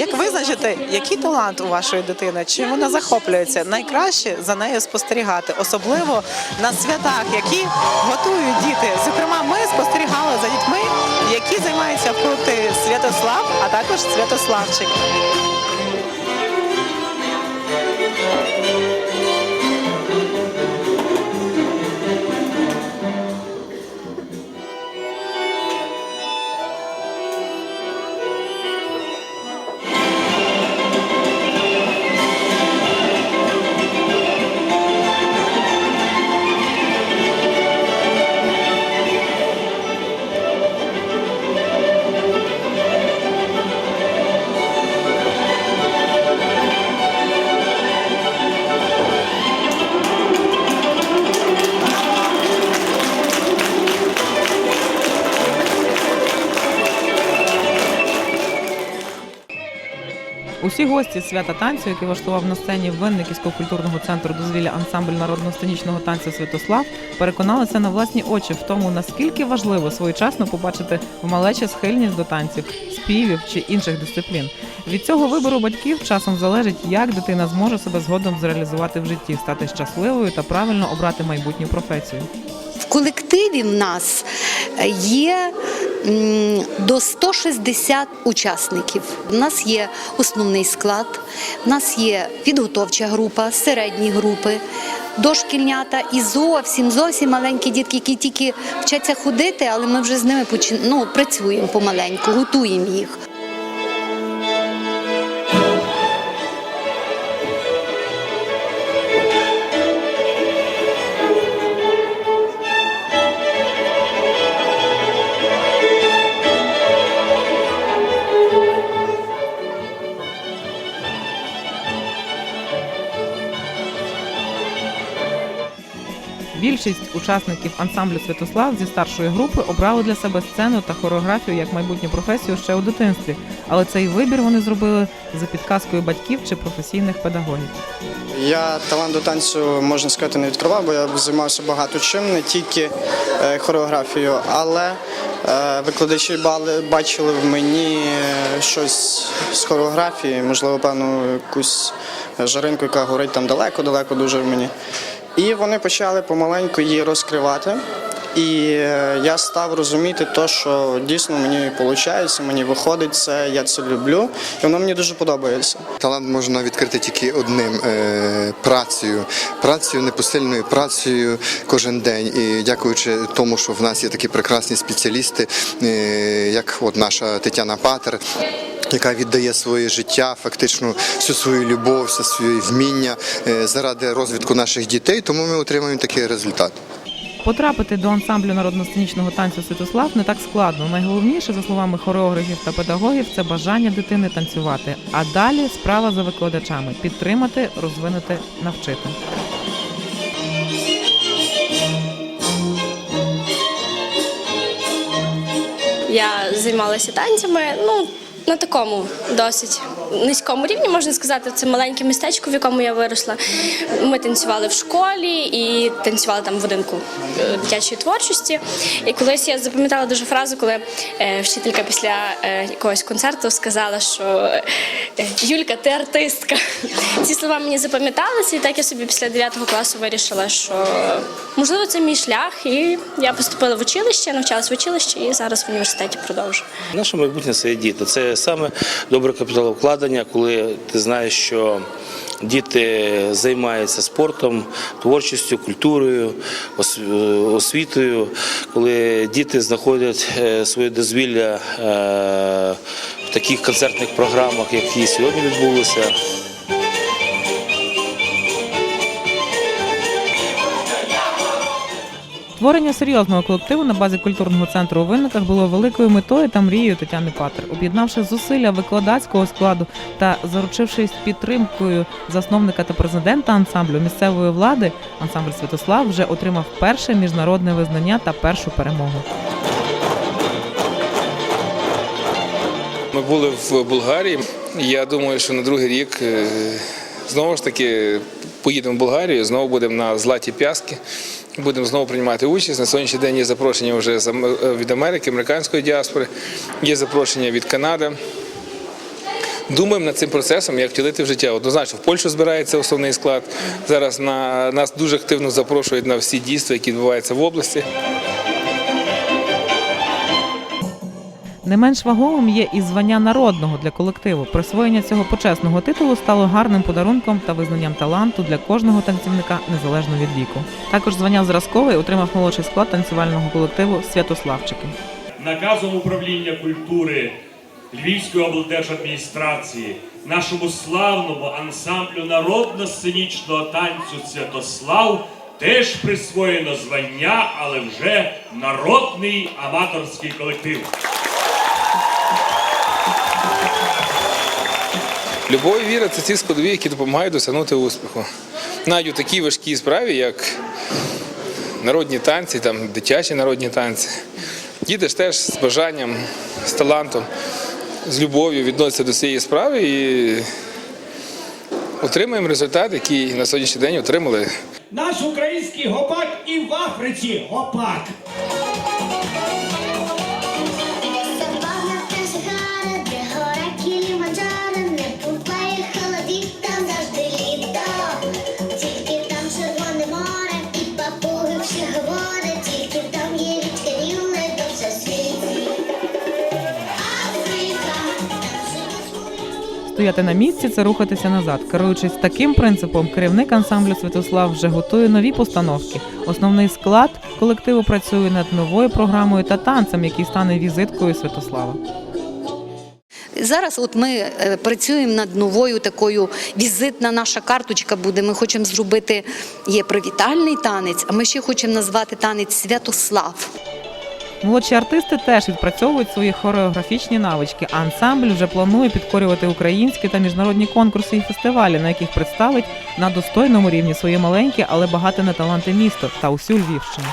Як визначити, який талант у вашої дитини? Чи вона захоплюється? Найкраще за нею спостерігати, особливо на святах, які готують діти. Зокрема, ми спостерігали за дітьми, які займаються в Святослав, а також Святославчик. Усі гості свята танцю, які влаштував на сцені Винниківського культурного центру дозвілля ансамбль народного сценічного танцю Святослав, переконалися на власні очі в тому, наскільки важливо своєчасно побачити в малечі схильність до танців, співів чи інших дисциплін. Від цього вибору батьків часом залежить, як дитина зможе себе згодом зреалізувати в житті, стати щасливою та правильно обрати майбутню професію. В колективі в нас є до 160 учасників. У нас є основний склад, у нас є підготовча група, середні групи, дошкільнята і зовсім зовсім маленькі дітки, які тільки вчаться ходити, але ми вже з ними почин... ну, працюємо помаленьку, готуємо їх. Більшість учасників ансамблю Святослав зі старшої групи обрали для себе сцену та хореографію як майбутню професію ще у дитинстві, але цей вибір вони зробили за підказкою батьків чи професійних педагогів. Я талант до танцю можна сказати не відкривав, бо я займався багато чим, не тільки е, хореографією, але е, викладачі бачили в мені е, щось з хореографії, можливо, певну якусь жаринку, яка горить там далеко-далеко дуже в мені. І вони почали помаленьку її розкривати. І е, я став розуміти те, що дійсно мені виходить, мені виходить це, я це люблю, і воно мені дуже подобається. Талант можна відкрити тільки одним е, працею, працею, непосильною працею кожен день. І дякуючи тому, що в нас є такі прекрасні спеціалісти, е, як от наша Тетяна Патер. Яка віддає своє життя, фактично всю свою любов, все своє вміння е, заради розвитку наших дітей, тому ми отримуємо такий результат. Потрапити до ансамблю народно-сценічного танцю Святослав не так складно. Найголовніше, за словами хореографів та педагогів, це бажання дитини танцювати. А далі справа за викладачами підтримати, розвинути, навчити. Я займалася танцями, ну на такому. Досить низькому рівні, можна сказати, це маленьке містечко, в якому я виросла. Ми танцювали в школі і танцювали там в будинку е, дитячої творчості. І колись я запам'ятала дуже фразу, коли е, вчителька після е, якогось концерту сказала, що Юлька, ти артистка. Ці слова мені запам'яталися, і так я собі після 9 класу вирішила, що можливо це мій шлях. І я поступила в училище, навчалась в училищі і зараз в університеті продовжую. Наше майбутнє це діти. Це саме добре капіталовкладення, коли ти знаєш, що діти займаються спортом, творчістю, культурою, е, освітою, коли діти знаходять е, своє дозвілля е, в таких концертних програмах, які сьогодні відбулися. Створення серйозного колективу на базі культурного центру у винниках було великою метою та мрією Тетяни Патер. Об'єднавши зусилля викладацького складу та заручившись підтримкою засновника та президента ансамблю місцевої влади, ансамбль Святослав вже отримав перше міжнародне визнання та першу перемогу. Ми були в Болгарії. Я думаю, що на другий рік е, знову ж таки поїдемо в Болгарію, знову будемо на Златі Пяски. Будемо знову приймати участь. На сьогоднішній день є запрошення вже від Америки, американської діаспори, є запрошення від Канади. думаємо над цим процесом, як втілити в життя. Однозначно, в Польщу збирається основний склад. Зараз на нас дуже активно запрошують на всі дійства, які відбуваються в області. Не менш вагомим є і звання народного для колективу. Присвоєння цього почесного титулу стало гарним подарунком та визнанням таланту для кожного танцівника незалежно від віку. Також звання зразковий отримав молодший склад танцювального колективу Святославчики. наказом управління культури Львівської облдержадміністрації нашому славному ансамблю народно-сценічного танцю Святослав теж присвоєно звання, але вже народний аматорський колектив. Любов і віра це ті складові, які допомагають досягнути успіху. Навіть у такій важкій справі, як народні танці, там, дитячі народні танці. Діти ж теж з бажанням, з талантом, з любов'ю відносяться до цієї справи і отримуємо результат, який на сьогоднішній день отримали Наш український гопак і в Африці гопак. Стояти на місці це рухатися назад. Керуючись таким принципом, керівник ансамблю Святослав вже готує нові постановки. Основний склад колективу працює над новою програмою та танцем, який стане візиткою Святослава. Зараз от ми е, працюємо над новою такою візитна наша карточка буде. Ми хочемо зробити є привітальний танець, а ми ще хочемо назвати танець Святослав. Молодші артисти теж відпрацьовують свої хореографічні навички, а ансамбль вже планує підкорювати українські та міжнародні конкурси і фестивалі, на яких представить на достойному рівні своє маленьке, але багате на таланти місто та усю Львівщину.